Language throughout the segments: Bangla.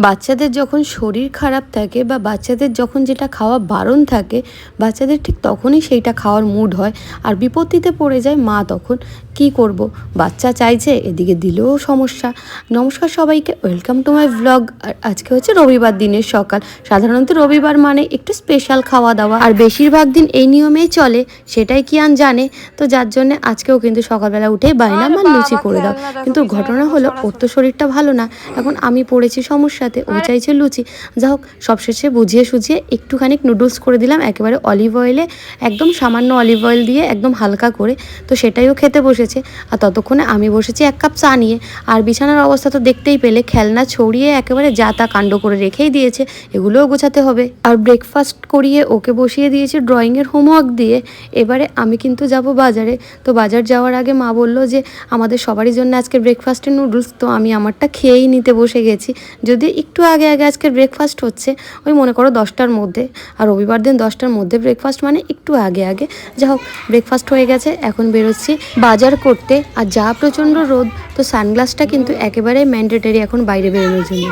বাচ্চাদের যখন শরীর খারাপ থাকে বা বাচ্চাদের যখন যেটা খাওয়া বারণ থাকে, বাচ্চাদের ঠিক তখনই সেইটা খাওয়ার মুড হয়। আর বিপত্তিতে পড়ে যায় মা তখন। কি করব? বাচ্চা চাইছে এদিকে দিলেও সমস্যা। নমস্কার সবাইকে ওয়েলকাম টু মাই ব্লগ আর আজকে হচ্ছে রবিবার দিনের সকাল। সাধারণত রবিবার মানে একটু স্পেশাল খাওয়া দাওয়া আর বেশিরভাগ দিন এই নিয়মেই চলে সেটাই কি আন জানে? তো যার জন্য আজকেও কিন্তু সকালবেলা উঠে বাইনা আমার লুচি করে দাও। কিন্তু ঘটনা হলো ওর তো শরীরটা ভালো না। এখন আমি পড়েছি সমস্যাতে ও চাইছে লুচি। যা হোক সবশেষে বুঝিয়ে সুঝিয়ে একটুখানি নুডলস করে দিলাম একেবারে অলিভ অয়েলে একদম সামান্য অলিভ অয়েল দিয়ে একদম হালকা করে। তো সেটাইও খেতে বসেছে। আর ততক্ষণে আমি বসেছি এক কাপ চা নিয়ে। আর বিছানার অবস্থা তো দেখতেই পেলে, খেলনা ছড়িয়ে একেবারে যা তা কাণ্ড করে রেখেই দিয়েছে, এগুলোও গোছাতে হবে। আর ব্রেকফাস্ট করিয়ে ওকে বসিয়ে দিয়েছি ড্রয়িংয়ের হোমওয়ার্ক দিয়ে। এবারে আমি কিন্তু যাব বাজারে। তো বাজার যাওয়ার আগে মা বলল যে, আমাদের সবারই জন্য আজকে ব্রেকফাস্টের নুডলস তো আমি আমারটা খেয়েই নিতে বসে গেছি। যদি একটু আগে আগে আজকের ব্রেকফাস্ট হচ্ছে, ওই মনে করো দশটার মধ্যে। আর রবিবার দিন দশটার মধ্যে ব্রেকফাস্ট মানে একটু আগে আগে। যা হোক ব্রেকফাস্ট হয়ে গেছে, এখন বেরোচ্ছি বাজার করতে আর যা প্রচণ্ড রোদ, তো সানগ্লাসটা কিন্তু একেবারে ম্যান্ডেটারি এখন বাইরে বেরোনোর জন্য।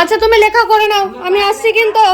আচ্ছা তুমি লেখা করে নাও, আমি আসছি কিন্তু।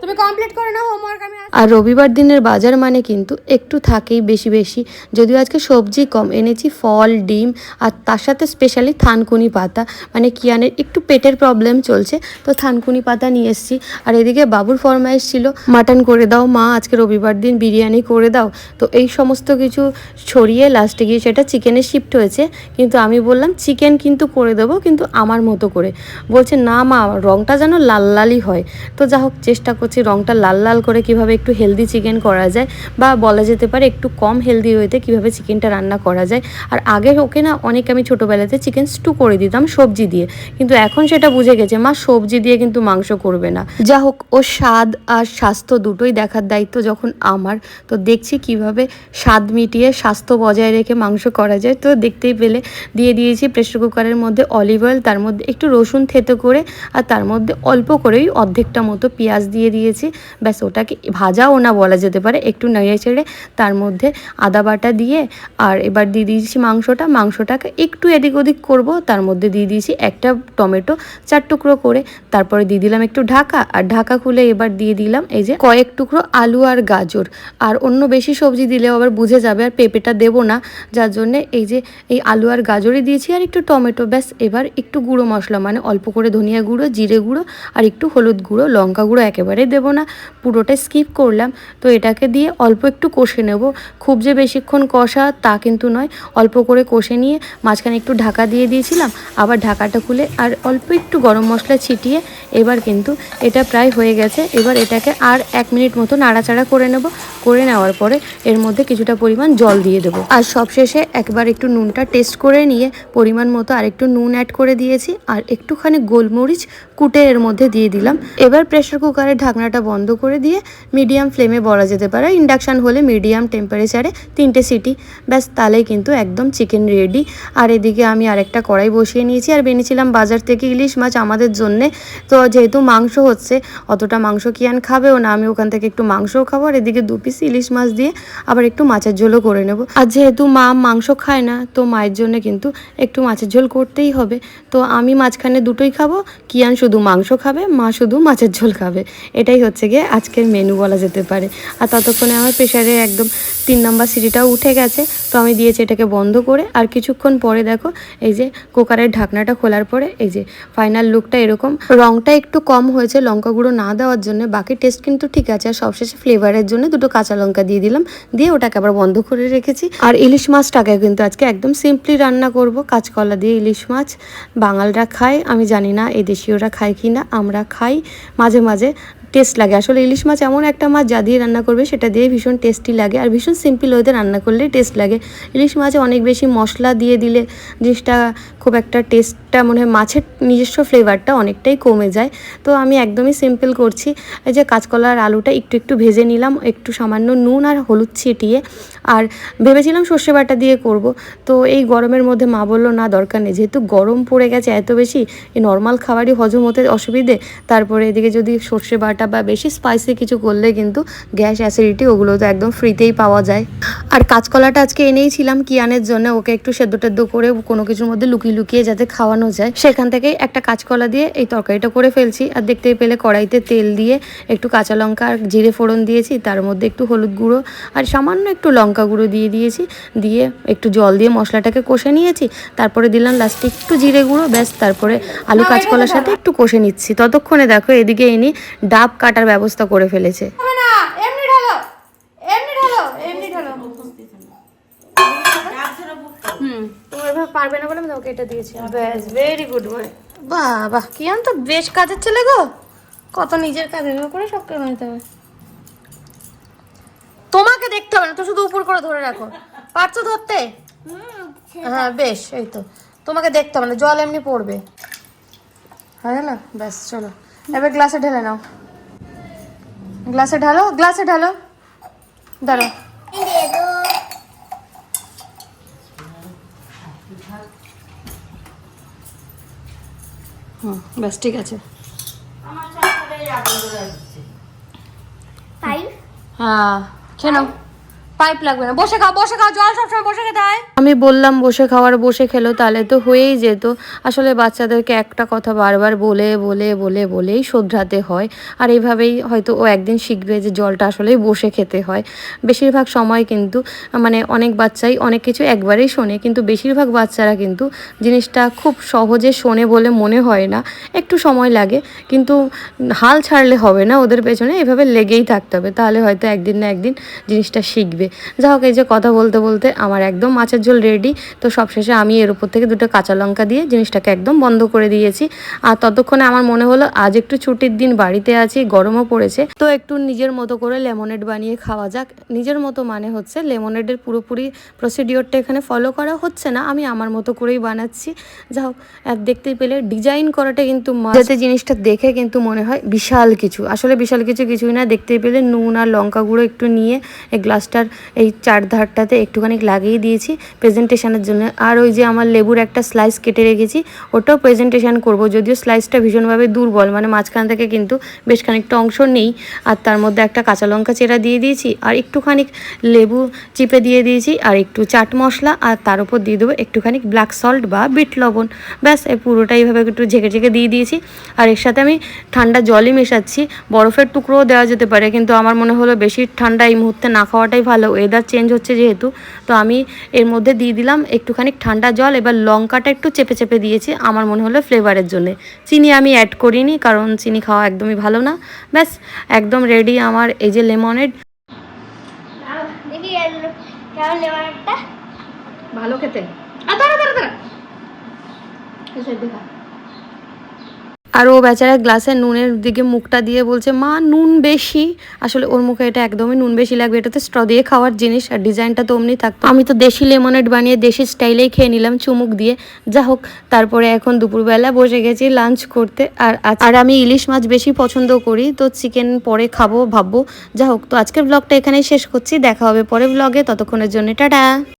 তুমি কমপ্লিট হোমওয়ার্ক আমি আর রবিবার দিনের বাজার মানে কিন্তু একটু থাকেই বেশি বেশি। যদিও আজকে সবজি কম, এনেছি ফল, ডিম, আর তার সাথে স্পেশালি থানকুনি পাতা। মানে কিয়ানের একটু পেটের প্রবলেম চলছে, তো থানকুনি পাতা নিয়ে এসেছি। আর এদিকে বাবুর ফরমাইশ ছিল মাটন করে দাও মা, আজকে রবিবার দিন বিরিয়ানি করে দাও। তো এই সমস্ত কিছু ছড়িয়ে লাস্টে গিয়ে সেটা চিকেনে শিফট হয়েছে। কিন্তু আমি বললাম চিকেন কিন্তু করে দেবো, কিন্তু আমার মতো করে। বলছে, না মা রঙটা যেন লাল লালই হয়। তো যা হোক চেষ্টা করছি রঙটা লাল লাল করে কীভাবে একটু হেলদি চিকেন করা যায় বা বলা যেতে পারে একটু কম হেলদি ওয়েতে কীভাবে চিকেনটা রান্না করা যায়। আর আগে ওকে না অনেক আমি ছোটোবেলাতে চিকেন স্টু করে দিতাম সবজি দিয়ে। কিন্তু এখন সেটা বুঝে গেছে, মা সবজি দিয়ে কিন্তু মাংস করবে না। যা হোক, ও স্বাদ আর স্বাস্থ্য দুটোই দেখার দায়িত্ব যখন আমার, তো দেখছি কীভাবে স্বাদ মিটিয়ে স্বাস্থ্য বজায় রেখে মাংস করা যায়। তো দেখতেই পেলে, দিয়ে দিয়েছি প্রেশার কুকারের মধ্যে অলিভ অয়েল তার মধ্যে একটু রসুন থেতো করে আর তার মধ্যে অল্প করেই অর্ধেকটা মতো পেঁয়াজ দিয়ে দিয়েছি। ব্যাস, ওটাকে ভাজাও না বলা যেতে পারে, একটু নেড়ে ছেড়ে তার মধ্যে আদা বাটা দিয়ে আর এবার দিয়ে দিয়েছি মাংসটা। মাংসটাকে একটু এদিক ওদিক করব, তার মধ্যে দিয়ে দিয়েছি একটা টমেটো চার টুকরো করে। তারপরে দিয়ে দিলাম একটু ঢাকা, আর ঢাকা খুলে এবার দিয়ে দিলাম এই যে কয়েক টুকরো আলু আর গাজর। আর অন্য বেশি সবজি দিলেও আবার বুঝে যাবে, আর পেঁপেটা দেবো না। যার জন্যে এই যে এই আলু আর গাজরই দিয়েছি, আর একটু টমেটো। ব্যাস, এবার একটু গুঁড়ো মশলা মানে অল্প করে ধনিয়া গুঁড়ো, জিরে গুঁড়ো, আর একটু হলুদ গুঁড়ো, লঙ্কা গুঁড়ো একেবারে দেবো না, পুরোটা স্কিপ করলাম। তো এটাকে দিয়ে অল্প একটু কষে নেব। খুব যে বেশিক্ষণ কষা তা কিন্তু নয়, অল্প করে কষে নিয়ে মাঝখানে একটু ঢাকা দিয়ে দিয়েছিলাম, আবার ঢাকাটা খুলে আর অল্প একটু গরম মশলা ছিটিয়ে এবার কিন্তু এটা প্রায় হয়ে গেছে। এবার এটাকে আর এক মিনিট মতো নাড়াচাড়া করে নেব। করে নেওয়ার পরে এর মধ্যে কিছুটা পরিমাণ জল দিয়ে দেবো। আর সবশেষে একবার একটু নুনটা টেস্ট করে নিয়ে পরিমাণ মতো আর একটু নুন অ্যাড করে দিয়েছি। আর একটুখানি গোলমরিচ কুটে এর মধ্যে দিয়ে দিলাম। এবার প্রেশার কুকারের ঢাকনাটা বন্ধ করে দিয়ে মিডিয়াম ফ্লেমে বলা যেতে পারে। ইন্ডাকশান হলে মিডিয়াম টেম্পারেচারে তিনটে সিটি। ব্যাস, তাহলেই কিন্তু একদম চিকেন রেডি আর এদিকে আমি আরেকটা কড়াই বসিয়ে নিয়েছি। আর বেনেছিলাম বাজার থেকে ইলিশ মাছ আমাদের জন্যে। তো যেহেতু মাংস হচ্ছে, অতটা মাংস কি আন খাবেও না। আমি ওখান থেকে একটু মাংসও খাব। আর এদিকে দু পিস ইলিশ মাছ দিয়ে আবার একটু মাছের ঝোলও করে নেব। আর যেহেতু মা মাংস খায় না, তো মায়ের জন্য কিন্তু একটু মাছের ঝোল করতেই হবে। তো আমি মাঝখানে দুটোই খাব। কিয়ান শুধু মাংস খাবে, মা শুধু মাছের ঝোল খাবে। এটাই হচ্ছে গিয়ে আজকের মেনু বলা যেতে পারে। আর ততক্ষণে আমার প্রেশারে একদম তিন নম্বর সিটিটাও উঠে গেছে। তো আমি দিয়েছি এটাকে বন্ধ করে। আর কিছুক্ষণ পরে দেখো, এই যে কুকারের ঢাকনাটা খোলার পরে এই যে ফাইনাল লুকটা এরকম। রংটা একটু কম হয়েছে, লঙ্কা গুঁড়ো না দেওয়ার জন্য। বাকি টেস্ট কিন্তু ঠিক আছে। আর সবশেষে ফ্লেভারের জন্য দুটো কাঁচা লঙ্কা দিয়ে দিলাম। দিয়ে ওটাকে আবার বন্ধ করে রেখেছি। আর ইলিশ মাছটাকে কিন্তু আজকে একদম সিম্পলি রান্না করব। কাঁচকলা দিয়ে ইলিশ মাছ। বাঙালরা খায়, আমি জানি না এই দেশীয়রা খায় কি না আমরা খাই। মাঝে মাঝে টেস্ট লাগে। আসলে ইলিশ মাছ এমন একটা মাছ যা দিয়ে রান্না করবে, সেটা দিয়ে ভীষণ টেস্টি লাগে আর ভীষণ সিম্পল ওয়েতে রান্না করলে টেস্ট লাগে। ইলিশ মাছে অনেক বেশি মশলা দিয়ে দিলে জিনিসটা খুব একটা টেস্টটা মনে হয় মাছের নিজস্ব ফ্লেভারটা অনেকটাই কমে যায়। তো আমি একদমই সিম্পল করছি। এই যে কাঁচকলার আলুটা একটু একটু ভেজে নিলাম, একটু সামান্য নুন আর হলুদ ছিটিয়ে। আর ভেবেছিলাম সর্ষে বাটা দিয়ে করব। তো এই গরমের মধ্যে মা বলল, না, দরকার নেই। যেহেতু গরম পড়ে গেছে এত বেশি, এই নর্মাল খাবারই হজম হতে অসুবিধে। তারপরে এদিকে যদি সর্ষে বাটা বা বেশি স্পাইসি কিছু করলে কিন্তু গ্যাস অ্যাসিডিটি ওগুলো তো একদম ফ্রিতেই পাওয়া যায়। আর কাঁচকলাটা আজকে এনেইছিলাম কিয়ানের জন্য। ওকে একটু সেদ্ধ টেদ্ধ করে কোনো কিছুর মধ্যে লুকিয়ে লুকিয়ে যাতে খাওয়ানো যায়। সেখান থেকে একটা কাঁচকলা দিয়ে এই তরকারিটা করে ফেলছি। আর দেখতে পেলে কড়াইতে তেল দিয়ে একটু কাঁচা লঙ্কা আর জিরে ফোড়ন দিয়েছি। তার মধ্যে একটু হলুদ গুঁড়ো আর সামান্য একটু লঙ্কা গুঁড়ো দিয়ে দিয়েছি। দিয়ে একটু জল দিয়ে মশলাটাকে কষে নিয়েছি। তারপরে দিলাম লাস্টে একটু জিরে গুঁড়ো। ব্যাস তারপরে আলু কাঁচকলার সাথে একটু কষে নিচ্ছি। ততক্ষণে দেখো এদিকে ইনি ডাব কাটার ব্যবস্থা করে ফেলেছে হবে না এমনি ঢালো এমনি ঢালো এমনি ঢালো হুম তুমি এভাবে পারবে না বলে আমি তোমাকে এটা দিয়েছি। ব্যাস ভেরি গুড বয় বাহ বাহ কি তো বেশ কাজের ছেলে গো। কত নিজের কাজ এভাবে করে সব করে নিতে হবে। তোমাকে দেখতে হবে না তো শুধু উপর করে ধরে রাখো। পারছ ধরতে? হ্যাঁ বেশ এই তো। তোমাকে দেখতে হবে না জল এমনি পড়বে। হয়ে গেল ব্যাস চলো। এবার গ্লাসে ঢেলে নাও। গ্লাসে ঢালো গ্লাসে ঢালো। দাঁড়ো হুম ব্যাস ঠিক আছে। হ্যাঁ খেয়ে নাও। পাইপ লাগবে না। বসে খাও বসে খাও, জল সবসময় বসে খেতে হয়। আমি বললাম, বসে খাওয়ার বসে খেলো, তাহলে তো হয়েই যেত। আসলে বাচ্চাদেরকে একটা কথা বারবার বলে বলে বলে, বলেই শোধরাতে হয়। আর এইভাবেই হয়তো ও একদিন শিখবে যে জলটা আসলেই বসে খেতে হয়। বেশিরভাগ সময় কিন্তু মানে অনেক বাচ্চাই অনেক কিছু একবারেই শোনে, কিন্তু বেশিরভাগ বাচ্চারা কিন্তু জিনিসটা খুব সহজে শোনে বলে মনে হয় না। একটু সময় লাগে, কিন্তু হাল ছাড়লে হবে না, ওদের পেছনে এভাবে লেগেই থাকতে হবে। তাহলে হয়তো একদিন না একদিন জিনিসটা শিখবে। যা হোক, এই যে কথা বলতে বলতে আমার একদম মাছের ঝোল রেডি তো সবশেষে আমি এর উপর থেকে দুটো কাঁচা লঙ্কা দিয়ে জিনিসটাকে একদম বন্ধ করে দিয়েছি। আর ততক্ষণে আমার মনে হলো, আজ একটু ছুটির দিন, বাড়িতে আছি, গরমও পড়েছে। তো একটু নিজের মতো করে লেমনেড বানিয়ে খাওয়া যাক। নিজের মতো মানে হচ্ছে লেমনেডের পুরোপুরি প্রসিডিওরটা এখানে ফলো করা হচ্ছে না। আমি আমার মতো করেই বানাচ্ছি। যা হোক দেখতে পেলে ডিজাইন করাটা কিন্তু। যাতে জিনিসটা দেখে কিন্তু মনে হয় বিশাল কিছু। আসলে বিশাল কিছু কিছুই না। দেখতে পেলে নুন আর লঙ্কা গুঁড়ো একটু নিয়ে গ্লাসটার এই চার ধারটাতে একটুখানি লাগিয়ে দিয়েছি প্রেজেন্টেশনের জন্য। আর ওই যে আমার লেবুর একটা স্লাইস কেটে রেখেছি, ওটাও প্রেজেন্টেশন করব, যদিও স্লাইসটা ভীষণভাবে দুর্বল মানে মাঝখান থেকে কিন্তু বেশ খানিকটা অংশ নেই। আর তার মধ্যে একটা কাঁচা লঙ্কা চেরা দিয়ে দিয়েছি, আর একটুখানি লেবু চিপে দিয়ে দিয়েছি, আর একটু চাট মশলা, আর তার উপর দিয়ে দেবো একটুখানি ব্ল্যাক সল্ট বা বিট লবণ। ব্যাস, এই পুরোটাই এইভাবে একটু ঝেঁকে ঝেঁকে দিয়ে দিয়েছি। আর এর সাথে আমি ঠান্ডা জলই মেশাচ্ছি, বরফের টুকরোও দেওয়া যেতে পারে, কিন্তু আমার মনে হলো বেশি ঠান্ডা এই মুহূর্তে না খাওয়াটাই ভালো। ওয়েদার চেঞ্জ হচ্ছে যেহেতু তো আমি এর মধ্যে দিয়ে দিলাম একটুখানি ঠান্ডা জল এবার লঙ্কাটা একটু চেপে চেপে দিয়েছি আমার মনে হলো ফ্লেভারের জন্য। চিনি আমি অ্যাড করিনি কারণ চিনি খাওয়া একদমই ভালো না। ব্যাস একদম রেডি আমার এই যে লেমনেড ভালো খেতে। দেখা। আর ও বেচারা গ্লাসে নুনের দিকে মুখটা দিয়ে বলছে, মা, নুন বেশি। আসলে ওর মুখে এটা একদমই নুন বেশি লাগবে। এটাতে স্ট্র দিয়ে খাওয়ার জিনিস আর ডিজাইনটা তো অমনি থাকতো। আমি তো দেশি লেমনেড বানিয়ে দেশি স্টাইলেই খেয়ে নিলাম চুমুক দিয়ে। যা হোক, তারপরে এখন দুপুরবেলা বসে গেছি লাঞ্চ করতে। আর আর আমি ইলিশ মাছ বেশি পছন্দ করি, তো চিকেন পরে খাব, ভাববো। যা হোক, তো আজকের ব্লগটা এখানেই শেষ করছি। দেখা হবে পরে ব্লগে ততক্ষণের জন্য, টাটা!